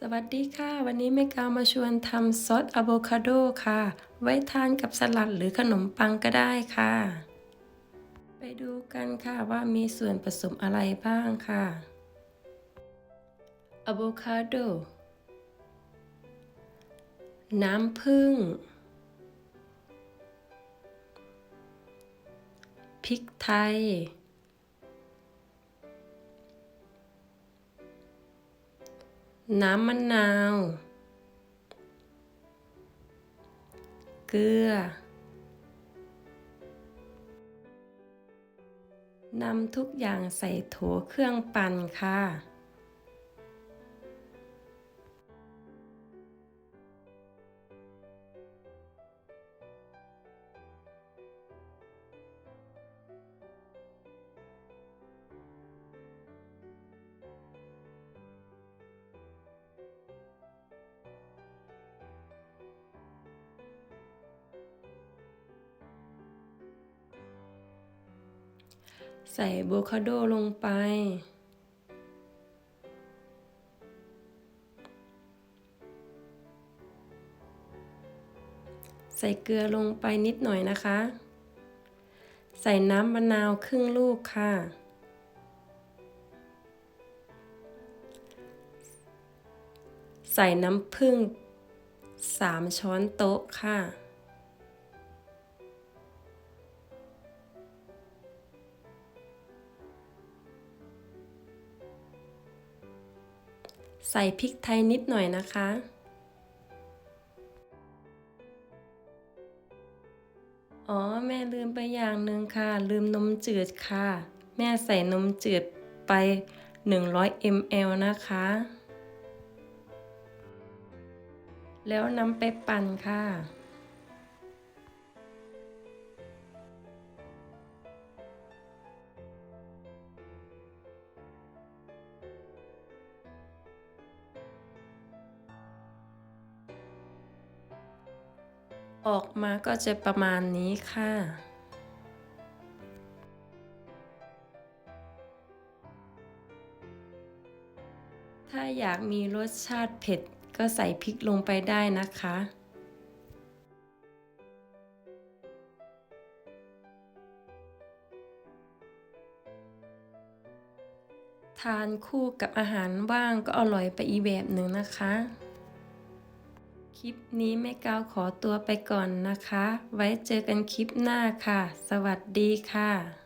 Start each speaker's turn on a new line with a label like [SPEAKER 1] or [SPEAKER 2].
[SPEAKER 1] สวัสดีค่ะ วันนี้แม่กาวมาชวนทำซอสอะโวคาโดค่ะ ไว้ทานกับสลัดหรือขนมปังก็ได้ค่ะ ไปดูกันค่ะว่ามีส่วนผสมอะไรบ้างค่ะอะโวคาโด น้ำผึ้งพริกไทย น้ำมะนาว เกลือ นำทุกอย่างใส่โถเครื่องปั่นค่ะ ใส่โบคาโดลงไป ใส่เกลือลงไปนิดหน่อยนะคะ ใส่น้ำมะนาวครึ่งลูกค่ะ ใส่น้ำผึ้ง3ช้อนโต๊ะค่ะ ใส่พริกไทยนิดหน่อยนะคะ อ๋อแม่ลืมไปอย่างหนึ่งค่ะ ลืมนมจืดค่ะ แม่ใส่นมจืดไป 100 ml นะคะ แล้วนำไปปั่นค่ะ ออกมาก็จะประมาณนี้ค่ะ ถ้าอยากมีรสชาติเผ็ดก็ใส่พริกลงไปได้นะคะทานคู่กับอาหารว่างก็อร่อยไปอีกแบบหนึ่งนะคะ คลิปนี้แม่กาวขอตัวไปก่อนนะคะ ไว้เจอกันคลิปหน้าค่ะ สวัสดีค่ะ